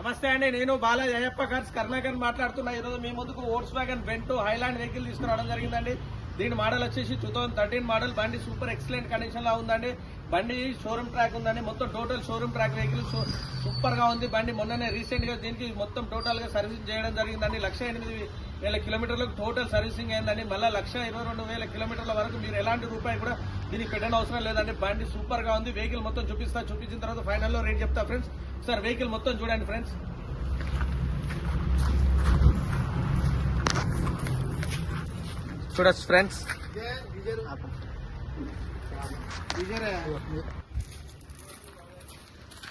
నమస్తే అండి నేను బాలాజీ అయ్యప్ప కార్స్ కర్ణాకర్ మాట్లాడుతున్నా. ఈరోజు మీ ముందుకు ఓట్స్ వ్యాగన్ బెంటో హైలాండ్ వెహికల్ తీసుకురావడం జరిగిందండి. దీని మోడల్ వచ్చేసి టూ థౌసండ్ థర్టీన్ మోడల్ బండి సూపర్ ఎక్సలెంట్ కండిషన్ లా ఉందండి. బండి షోరూమ్ ట్రాక్ ఉందండి. మొత్తం టోటల్ షోరూమ్ ట్రాక్ వెహికల్ సూపర్గా ఉంది. బండి మొన్ననే రీసెంట్గా దీనికి మొత్తం టోటల్గా సర్వీసింగ్ చేయడం జరిగిందండి. లక్ష ఎనిమిది వేల కిలోమీటర్లకు టోటల్ సర్వీసింగ్ అయిందండి. మళ్ళీ లక్ష ఇరవై రెండు వేల కిలోమీటర్ల వరకు మీరు ఎలాంటి రూపాయి కూడా దీనికి పెట్టడం అవసరం లేదండి. బండి సూపర్గా ఉంది. వెహికల్ మొత్తం చూపిస్తా చూపించిన తర్వాత ఫైనల్లో రేట్ చెప్తా ఫ్రెండ్స్ సార్ వెహికల్ మొత్తం చూడండి ఫ్రెండ్స్ చూడొచ్చు ఫ్రెండ్స్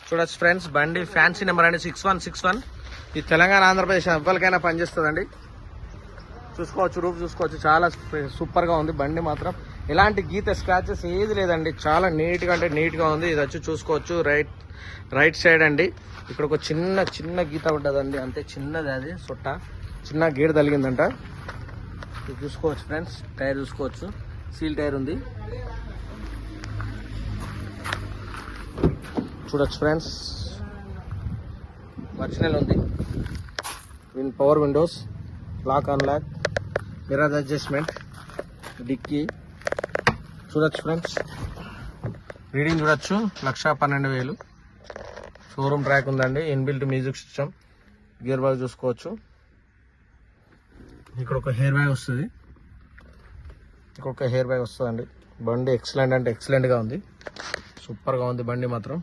చూడొచ్చు ఫ్రెండ్స్ బండి ఫ్యాన్సీ నెంబర్ అండి సిక్స్ వన్ సిక్స్ వన్ ఈ తెలంగాణ ఆంధ్రప్రదేశ్ ఎవరికైనా పనిచేస్తుందండి? చూసుకోవచ్చు రూప్ చూసుకోవచ్చు. చాలా సూపర్గా ఉంది బండి మాత్రం. ఎలాంటి గీత స్క్రాచెస్ ఏది లేదండి. చాలా నీట్గా అంటే నీట్గా ఉంది. ఇది వచ్చి చూసుకోవచ్చు. రైట్ రైట్ సైడ్ అండి. ఇక్కడ ఒక చిన్న చిన్న గీత ఉంటుందండి. అంతే చిన్నది అది సొట్ట. చిన్న గీడ తగిలిందంట. చూసుకోవచ్చు ఫ్రెండ్స్. టైర్ చూసుకోవచ్చు. సీల్ టైర్ ఉంది. చూడొచ్చు ఫ్రెండ్స్. వర్జినల్ ఉంది. Win power windows lock on lock mirror adjustment dickey. చూడొచ్చు ఫ్రెండ్స్. రీడింగ్ చూడొచ్చు. లక్ష పన్నెండు వేలు. షోరూమ్ ట్రాక్ ఉందండి. Inbuilt music system. Gear box చూసుకోవచ్చు. ఇక్కడ ఒక హెయిర్ బ్యాగ్ వస్తుంది. ఇక్కడ ఒక హెయిర్ బ్యాగ్ వస్తుందండి. బండి ఎక్సలెంట్ అంటే ఎక్సలెంట్గా ఉంది. సూపర్గా ఉంది బండి మాత్రం.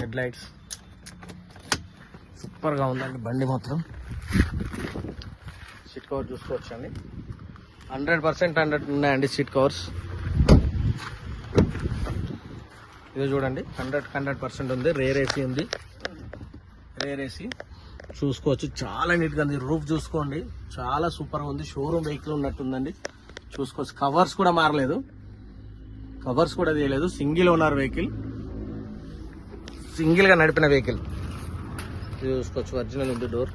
Head lights. సూపర్గా ఉందండి బండి మాత్రం. సీట్ కవర్ చూసుకోవచ్చండి. హండ్రెడ్ పర్సెంట్ హండ్రెడ్ ఉన్నాయండి సీట్ కవర్స్. ఇది చూడండి. హండ్రెడ్ హండ్రెడ్ పర్సెంట్ ఉంది. రేర్ ఏసీ ఉంది. Rear AC. చూసుకోవచ్చు. చాలా నీట్గా ఉంది. రూఫ్ చూసుకోండి. చాలా సూపర్గా ఉంది. షోరూమ్ వెహికల్ ఉన్నట్టుందండి. చూసుకోవచ్చు. కవర్స్ కూడా మారలేదు. కవర్స్ కూడా తీయలేదు. సింగిల్ ఓనర్ వెహికల్ సింగిల్గా నడిపిన వెహికల్ ఇది చూసుకోవచ్చు. ఒరిజినల్ ఉంది డోర్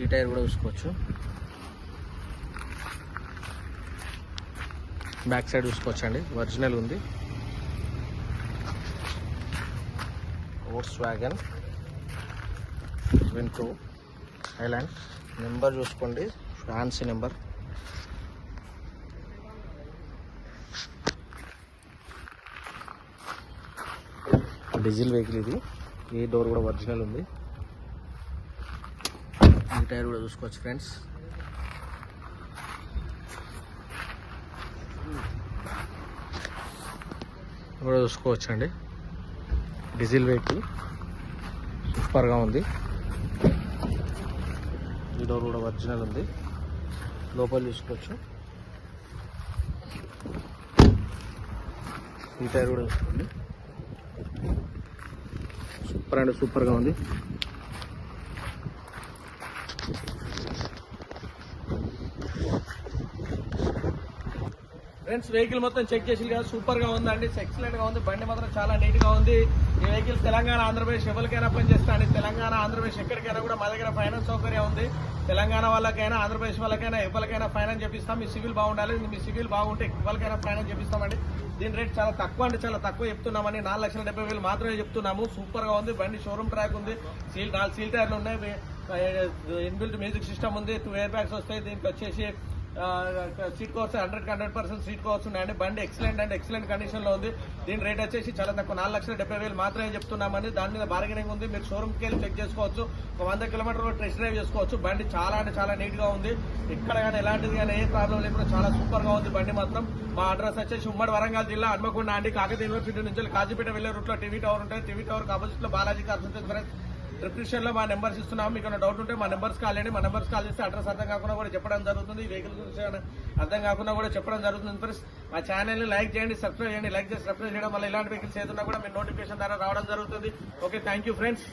ఈ టైర్ కూడా చూసుకోవచ్చు. బ్యాక్ సైడ్ చూసుకోవచ్చు అండి ఒరిజినల్ ఉంది. ఓట్స్ వ్యాగన్ వింటూ ఐలాండ్. నెంబర్ చూసుకోండి. Fancy number. డీజిల్ వెహికల్ ఇది. ఈ డోర్ కూడా ఒరిజినల్ ఉంది. ఈ టైర్ కూడా చూసుకోవచ్చు ఫ్రెండ్స్. కూడా చూసుకోవచ్చు అండి డీజిల్ వెహికల్ సూపర్గా ఉంది. ఈ డోర్ కూడా ఒరిజినల్ ఉంది. లోపల చూసుకోవచ్చు. ఈ టైర్ కూడా చూసుకోండి. సూపర్ అండ్ సూపర్గా ఉంది. ఫ్రెండ్స్ వెహికల్ మొత్తం చెక్ చేసి కదా సూపర్గా ఉందండి ఎక్సలెంట్గా ఉంది. బండి మాత్రం చాలా నీట్గా ఉంది. ఈ వెహికల్ తెలంగాణ ఆంధ్రప్రదేశ్ ఎవరికైనా పనిచేస్తాండి తెలంగాణ ఆంధ్రప్రదేశ్ ఎక్కడికైనా కూడా మా దగ్గర ఫైనాన్స్ సౌకర్యం ఉంది. తెలంగాణ వాళ్ళకైనా ఆంధ్రప్రదేశ్ వాళ్ళకైనా ఎవరికైనా ఫైనాన్స్ చేపిస్తాం. మీ సివిల్ బాగుండాలి. మీ సివిల్ బాగుంటే ఎవరికైనా ఫైనాన్స్ చేపిస్తామండి. దీని రేట్ చాలా తక్కువ అంటే చాలా తక్కువ చెప్తున్నామని నాలుగు లక్షల డెబ్బై వేలు మాత్రమే చెప్తున్నాము. సూపర్గా ఉంది. బండి షోరూమ్ ట్రాక్ ఉంది. సీల్ నాలుగు సీల్ టైర్లు ఉన్నాయి. ఇన్బిల్ట్ మ్యూజిక్ సిస్టమ్ ఉంది. టూ ఇయర్ బ్యాగ్స్ వస్తాయి. దీనికి వచ్చేసి seat covers hundred hundred percent seat covers ఉన్నాయండి. బండి ఎక్సలెంట్ అండ్. ఎక్సలెంట్ కండిషన్లో ఉంది. దీని రేట్ వచ్చేసి చాలా తక్కువ నాలుగు లక్షల డెబ్బై వేలు మాత్రమే చెప్తున్నామని దాని మీద బార్గెనింగ్ ఉంది. మీరు షోరూమ్కి వెళ్ళి చెక్ చేసుకోవచ్చు. ఒక వంద కిలోమీటర్లు టెస్ట్ డ్రైవ్ చేసుకోవచ్చు. బండి చాలా అంటే చాలా నీట్గా ఉంది. ఎక్కడ కానీ ఎలాంటిది కానీ ఏ ప్రాబ్లం లేకుండా చాలా సూపర్గా ఉంది బండి మాత్రం. మా అడ్రస్ వచ్చేసి ఉమ్మడి వరంగల్ జిల్లా హన్మకొండ అండి. కాకతీయ యూనివర్సిటీ నుంచి కాజీపేట వెళ్ళే రూట్లో టీవీ టవర్ ఉంటుంది. టీవీ టవర్ ఆపోజిట్లో బాలాజీ కార్స్ ఉంటుంది. ఫ్రెండ్స్ డిస్క్రిప్షన్లో మా నెంబర్స్ ఇస్తున్నాము మీకు డౌట్ ఉంటే మా నెంబర్స్ కాల్ చేయండి. మా నెంబర్స్ కాల్ చేస్తే అడ్రస్ అర్థం కాకుండా కూడా చెప్పడం జరుగుతుంది. వెహికల్ గురించి అర్థం కాకుండా కూడా చెప్పడం జరుగుతుంది. ఫ్రెండ్స్ మా ఛానల్ని లైక్ చేయండి సబ్స్క్రైబ్ చేయండి. లైక్ చేసి సబ్స్క్రైబ్ చేయడం వల్ల ఇలాంటి వెహికల్స్ ఏదైనా కూడా మీరు నోటిఫికేషన్ ద్వారా రావడం జరుగుతుంది. Okay thank you friends